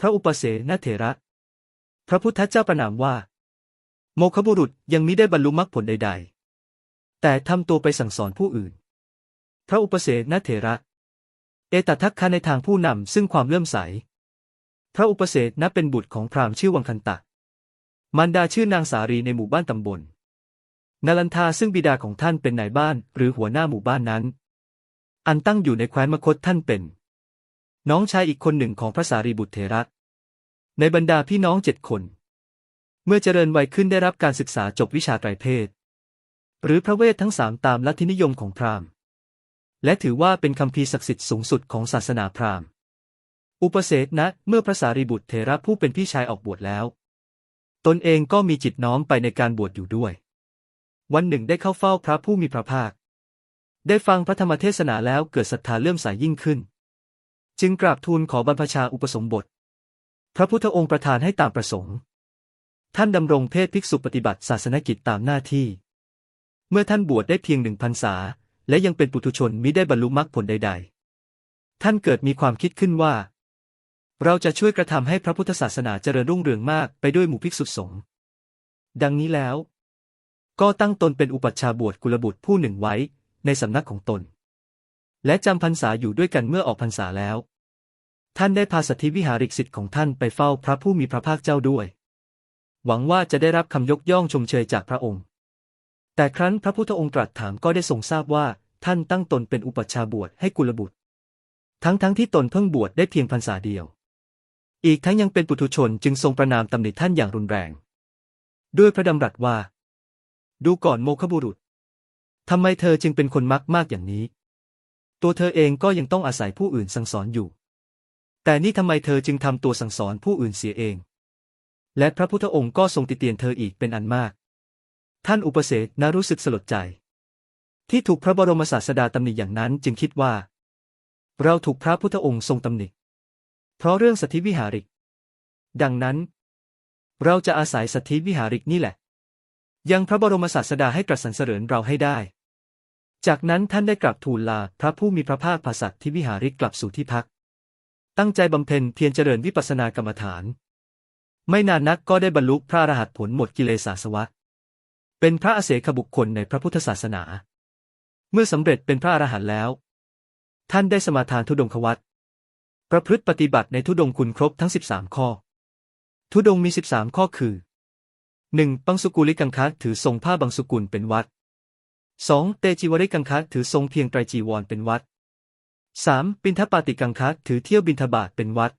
พระอุปเสนเถระ พระพุทธเจ้าประนามว่า โมคบุรุษยังมิได้บรรลุมรรคผลใด ๆ แต่ทำตัวไปสั่งสอนผู้อื่น พระอุปเสนเถระ เอตทัคคะในทางผู้นำซึ่งความเลื่อมใส พระอุปเสนนับเป็นบุตรของพราหมณ์ชื่อวังคันตะ มารดาชื่อนางสารีในหมู่บ้านตำบลนาลันทาซึ่งบิดาของท่านเป็นนายบ้านหรือหัวหน้าหมู่บ้านนั้น อันตั้งอยู่ในแคว้นมคตท่านเป็น น้องชายอีกคนหนึ่งของพระสารีบุตรเถระในบรรดาพี่น้องเจ็ดคน เมื่อเจริญวัยขึ้นได้รับการศึกษาจบวิชาไตรเพศ หรือพระเวททั้งสามตามลัทธินิยมของพราหมณ์ และถือว่าเป็นคำพีศักดิ์สิทธิ์สูงสุดของศาสนาพราหมณ์ อุปเสสนะเมื่อพระสารีบุตรเถระผู้เป็นพี่ชายออกบวชแล้ว ตนเองก็มีจิตน้อมไปในการบวชอยู่ด้วย วันหนึ่งได้เข้าเฝ้าพระผู้มีพระภาค ได้ฟังพระธรรมเทศนาแล้วเกิดศรัทธาเลื่อมใสยยิ่งขึ้น จึงกราบทูลขอบรรพชาอุปสมบท พระพุทธองค์ประทานให้ตามประสงค์ ท่านดำรงเพศภิกษุปฏิบัติศาสนกิจตามหน้าที่ เมื่อท่านบวชได้เพียงหนึ่งพรรษา และยังเป็นปุถุชนมิได้บรรลุมรรคผลใด ๆ ท่านเกิดมีความคิดขึ้นว่า เราจะช่วยกระทำให้พระพุทธศาสนาเจริญรุ่งเรืองมากไปด้วยหมู่ภิกษุสงฆ์ดังนี้แล้ว ก็ตั้งตนเป็นอุปัชฌาย์บวชกุลบุตรผู้หนึ่งไว้ในสำนักของตน และจำพรรษาอยู่ด้วยกันเมื่อออกพรรษาแล้ว ท่านได้พาสัทธิวิหาริกสิทธิ์ของท่านไปเฝ้าพระผู้มีพระภาคเจ้าด้วย หวังว่าจะได้รับคำยกย่องชมเชยจากพระองค์ แต่ครั้นพระพุทธองค์ตรัสถามก็ได้ทรงทราบว่าท่านตั้งตนเป็นอุปัชฌาย์บวชให้กุลบุตร ทั้งๆทที่ตนเพิ่งบวชได้เพียงพรรษาเดียว อีกทั้งยังเป็นปุถุชนจึงทรงประนามตำหนิท่านอย่างรุนแรง ด้วยพระดำรัสว่า ดูก่อนโมคบุรุษทำไมเธอจึงเป็นคนมักมากอย่างนี้ ตัวเธอเองก็ยังต้องอาศัยผู้อื่นสั่งสอนอยู่ แต่นี่ทำไมเธอจึงทำตัวสั่งสอนผู้อื่นเสียเอง และพระพุทธองค์ก็ทรงติเตียนเธออีกเป็นอันมาก ท่านอุปเสสนารู้สึกสลดใจ ที่ถูกพระบรมศาสดาตำหนิอย่างนั้นจึงคิดว่า เราถูกพระพุทธองค์ทรงตำหนิ เพราะเรื่องสัทธิวิหาริก ดังนั้น เราจะอาศัยสัทธิวิหาริกนี่แหละ ยังพระบรมศาสดาให้ตรัสสรรเสริญเราให้ได้ จากนั้นท่านได้กลับทูลลาพระผู้มีพระภาคภาสัตที่วิหาริกกลับสู่ที่พัก ตั้งใจบำเพ็ญเพียรเจริญวิปัสสนากรรมฐาน ไม่นานนักก็ได้บรรลุพระอรหัตผลหมดกิเลสาสวะ เป็นพระอเสขบุคคลในพระพุทธศาสนา เมื่อสำเร็จเป็นพระอรหันต์แล้ว ท่านได้สมาทานทุดงควัตประพฤติปฏิบัติในทุดงคุณครบทั้ง 13 ข้อ ทุดงมี 13 ข้อคือ 1. บังสุกุลิกังคะถือทรงผ้าบังสุกุลเป็นวัด 2. เตจิวริกังคะถือทรงเพียงไตรจีวรเป็นวัด 3. ปินทปาติกังคะถือเที่ยวบินทบาทเป็นวัด